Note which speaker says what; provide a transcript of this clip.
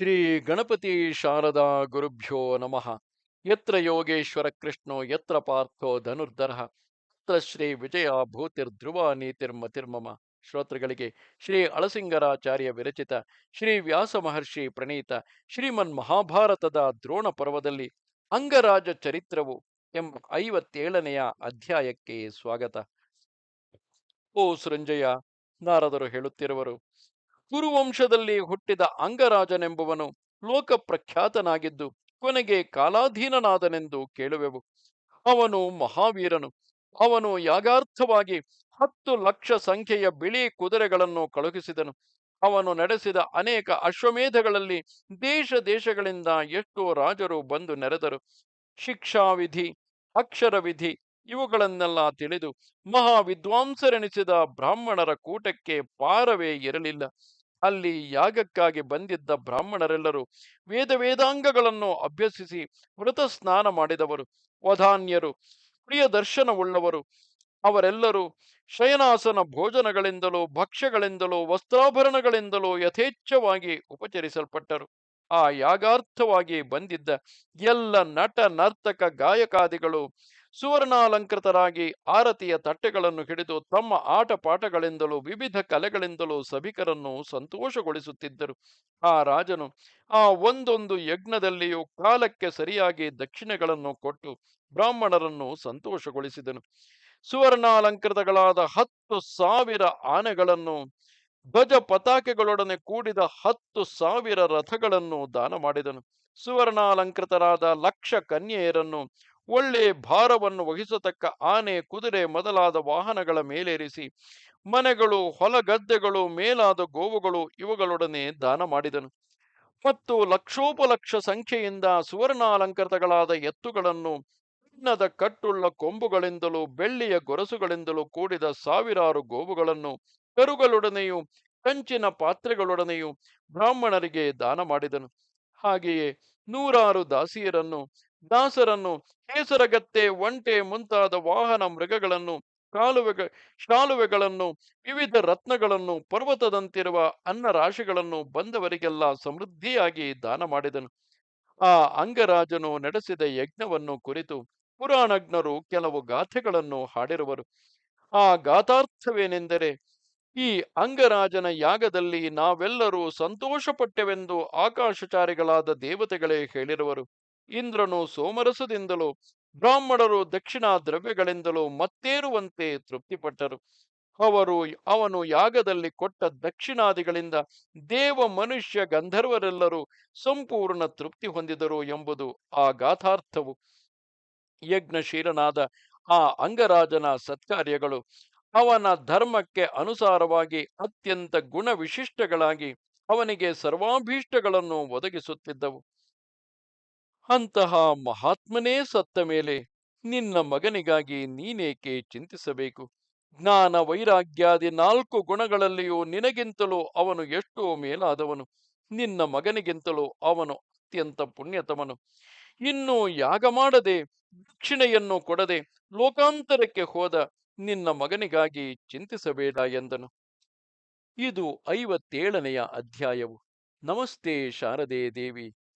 Speaker 1: ಶ್ರೀ ಗಣಪತಿ ಶಾರದಾ ಗುರುಭ್ಯೋ ನಮಃ. ಯತ್ರ ಯೋಗೇಶ್ವರ ಕೃಷ್ಣೋ, ಯತ್ರ ಪಾರ್ಥೋ ಧನುರ್ಧರ. ತತ್ರ ಶ್ರೀ ವಿಜಯ ಭೂತಿರ್ಧ್ರುವ ನೀತಿರ್ಮತಿರ್ಮಮ ಶ್ರೋತೃಗಳಿಗೆ ಶ್ರೀ ಅಳಸಿಂಗರಾಚಾರ್ಯ ವಿರಚಿತ ಶ್ರೀ ವ್ಯಾಸ ಮಹರ್ಷಿ ಪ್ರಣೀತ ಶ್ರೀಮನ್ ಮಹಾಭಾರತದ ದ್ರೋಣ ಪರ್ವದಲ್ಲಿ ಅಂಗರಾಜ ಚರಿತ್ರವು ಎಂಬ ಐವತ್ತೇಳನೆಯ ಅಧ್ಯಾಯಕ್ಕೆ ಸ್ವಾಗತ. ಓ ಸೃಂಜಯ ನಾರದರು ಹೇಳುತ್ತಿರುವರು ಕುರುವಂಶದಲ್ಲಿ ಹುಟ್ಟಿದ ಅಂಗರಾಜನೆಂಬುವನು ಲೋಕ ಪ್ರಖ್ಯಾತನಾಗಿದ್ದು ಕೊನೆಗೆ ಕಾಲಾಧೀನನಾದನೆಂದು ಕೇಳುವೆವು. ಅವನು ಮಹಾವೀರನು. ಅವನು ಯಾಗಾರ್ಥವಾಗಿ ಹತ್ತು ಲಕ್ಷ ಸಂಖ್ಯೆಯ ಬಿಳಿ ಕುದುರೆಗಳನ್ನು ಕಳುಹಿಸಿದನು. ಅವನು ನಡೆಸಿದ ಅನೇಕ ಅಶ್ವಮೇಧಗಳಲ್ಲಿ ದೇಶ ದೇಶಗಳಿಂದ ಎಷ್ಟೋ ರಾಜರು ಬಂದು ನೆರೆದರು. ಶಿಕ್ಷಾವಿಧಿ ಅಕ್ಷರ ವಿಧಿ ಇವುಗಳನ್ನೆಲ್ಲ ತಿಳಿದು ಮಹಾ ವಿದ್ವಾಂಸರೆನಿಸಿದ ಬ್ರಾಹ್ಮಣರ ಕೂಟಕ್ಕೆ ಪಾರವೇ ಇರಲಿಲ್ಲ. ಅಲ್ಲಿ ಯಾಗಕ್ಕಾಗಿ ಬಂದಿದ್ದ ಬ್ರಾಹ್ಮಣರೆಲ್ಲರೂ ವೇದ ವೇದಾಂಗಗಳನ್ನು ಅಭ್ಯಸಿಸಿ ವ್ರತ ಸ್ನಾನ ಮಾಡಿದವರು. ವಧಾನ್ಯರು, ಪ್ರಿಯ ದರ್ಶನವುಳ್ಳವರು. ಅವರೆಲ್ಲರೂ ಶಯನಾಸನ ಭೋಜನಗಳಿಂದಲೂ, ಭಕ್ಷ್ಯಗಳಿಂದಲೂ, ವಸ್ತ್ರಾಭರಣಗಳಿಂದಲೂ ಯಥೇಚ್ಛವಾಗಿ ಉಪಚರಿಸಲ್ಪಟ್ಟರು. ಆ ಯಾಗಾರ್ಥವಾಗಿ ಬಂದಿದ್ದ ಎಲ್ಲ ನಟ ನರ್ತಕ ಗಾಯಕಾದಿಗಳು ಸುವರ್ಣಾಲಂಕೃತರಾಗಿ ಆರತಿಯ ತಟ್ಟೆಗಳನ್ನು ಹಿಡಿದು ತಮ್ಮ ಆಟ ಪಾಠಗಳಿಂದಲೂ ವಿವಿಧ ಕಲೆಗಳಿಂದಲೂ ಸಭಿಕರನ್ನು ಸಂತೋಷಗೊಳಿಸುತ್ತಿದ್ದರು. ಆ ರಾಜನು ಆ ಒಂದೊಂದು ಯಜ್ಞದಲ್ಲಿಯೂ ಕಾಲಕ್ಕೆ ಸರಿಯಾಗಿ ದಕ್ಷಿಣೆಗಳನ್ನು ಕೊಟ್ಟು ಬ್ರಾಹ್ಮಣರನ್ನು ಸಂತೋಷಗೊಳಿಸಿದನು. ಸುವರ್ಣಾಲಂಕೃತಗಳಾದ ಹತ್ತು ಸಾವಿರ ಆನೆಗಳನ್ನು, ಧ್ವಜ ಪತಾಕೆಗಳೊಡನೆ ಕೂಡಿದ ಹತ್ತು ಸಾವಿರ ರಥಗಳನ್ನು ದಾನ ಮಾಡಿದನು ಸುವರ್ಣಾಲಂಕೃತರಾದ ಲಕ್ಷ ಕನ್ಯೆಯರನ್ನು ಒಳ್ಳೆ ಭಾರವನ್ನು ವಹಿಸತಕ್ಕ ಆನೆ, ಕುದುರೆ ಮೊದಲಾದ ವಾಹನಗಳ ಮೇಲೇರಿಸಿ, ಮನೆಗಳು ಹೊಲಗದ್ದೆಗಳು ಮೇಲಾದ ಗೋವುಗಳು ಇವುಗಳೊಡನೆ ದಾನ ಮಾಡಿದನು. ಮತ್ತು ಲಕ್ಷೋಪಲಕ್ಷ ಸಂಖ್ಯೆಯಿಂದ ಸುವರ್ಣಾಲಂಕೃತಗಳಾದ ಎತ್ತುಗಳನ್ನು, ಚಿನ್ನದ ಕಟ್ಟುಳ್ಳ ಕೊಂಬುಗಳಿಂದಲೂ, ಬೆಳ್ಳಿಯ ಗೊರಸುಗಳಿಂದಲೂ ಕೂಡಿದ ಸಾವಿರಾರು ಗೋವುಗಳನ್ನು ಕರುಗಳೊಡನೆಯೂ, ಕಂಚಿನ ಪಾತ್ರೆಗಳೊಡನೆಯೂ ಬ್ರಾಹ್ಮಣರಿಗೆ ದಾನ ಮಾಡಿದನು. ಹಾಗೆಯೇ ನೂರಾರು ದಾಸಿಯರನ್ನು ದಾಸರನ್ನು ಕೇಸರಗತ್ತೆ ಒಂಟೆ ಮುಂತಾದ ವಾಹನ ಮೃಗಗಳನ್ನು ಕಾಲುವೆ ಶಾಲುವೆಗಳನ್ನು, ವಿವಿಧ ರತ್ನಗಳನ್ನು, ಪರ್ವತದಂತಿರುವ ಅನ್ನ ರಾಶಿಗಳನ್ನು ಬಂದವರಿಗೆಲ್ಲ ಸಮೃದ್ಧಿಯಾಗಿ ದಾನ ಮಾಡಿದನು. ಆ ಅಂಗರಾಜನು ನಡೆಸಿದ ಯಜ್ಞವನ್ನು ಕುರಿತು ಪುರಾಣಜ್ಞರು ಕೆಲವು ಗಾಥೆಗಳನ್ನು ಹಾಡಿರುವರು. ಆ ಗಾಥಾರ್ಥವೇನೆಂದರೆ, ಈ ಅಂಗರಾಜನ ಯಾಗದಲ್ಲಿ ನಾವೆಲ್ಲರೂ ಸಂತೋಷಪಟ್ಟೆವೆಂದು ಆಕಾಶಚಾರಿಗಳಾದ ದೇವತೆಗಳೇ ಹೇಳಿರುವರು. ಇಂದ್ರನು ಸೋಮರಸದಿಂದಲೂ ಬ್ರಾಹ್ಮಣರು ದಕ್ಷಿಣ ದ್ರವ್ಯಗಳಿಂದಲೂ ಮತ್ತೇರುವಂತೆ ತೃಪ್ತಿಪಟ್ಟರು. ಅವರು ಅವನು ಯಾಗದಲ್ಲಿ ಕೊಟ್ಟ ದಕ್ಷಿಣಾದಿಗಳಿಂದ ದೇವ ಮನುಷ್ಯ ಗಂಧರ್ವರೆಲ್ಲರೂ ಸಂಪೂರ್ಣ ತೃಪ್ತಿ ಹೊಂದಿದರು ಎಂಬುದು ಆ ಗಾಥಾರ್ಥವು. ಯಜ್ಞಶೀಲನಾದ ಆ ಅಂಗರಾಜನ ಸತ್ಕಾರ್ಯಗಳು ಅವನ ಧರ್ಮಕ್ಕೆ ಅನುಸಾರವಾಗಿ ಅತ್ಯಂತ ಗುಣವಿಶಿಷ್ಟಗಳಾಗಿ ಅವನಿಗೆ ಸರ್ವಾಭೀಷ್ಟಗಳನ್ನು ಒದಗಿಸುತ್ತಿದ್ದವು. ಅಂತಹ ಮಹಾತ್ಮನೇ ಸತ್ತ ಮೇಲೆ ನಿನ್ನ ಮಗನಿಗಾಗಿ ನೀನೇಕೆ ಚಿಂತಿಸಬೇಕು? ಜ್ಞಾನ ವೈರಾಗ್ಯಾದಿ ನಾಲ್ಕು ಗುಣಗಳಲ್ಲಿಯೂ ನಿನಗಿಂತಲೂ ಅವನು ಎಷ್ಟೋ ಮೇಲಾದವನು. ನಿನ್ನ ಮಗನಿಗಿಂತಲೂ ಅವನು ಅತ್ಯಂತ ಪುಣ್ಯತಮನು. ಇನ್ನು ಯಾಗ ಮಾಡದೆ, ದಕ್ಷಿಣೆಯನ್ನು ಕೊಡದೆ ಲೋಕಾಂತರಕ್ಕೆ ಹೋದ ನಿನ್ನ ಮಗನಿಗಾಗಿ ಚಿಂತಿಸಬೇಡ ಎಂದನು. ಇದು ಐವತ್ತೇಳನೆಯ ಅಧ್ಯಾಯವು. ನಮಸ್ತೆ ಶಾರದೆ ದೇವಿ.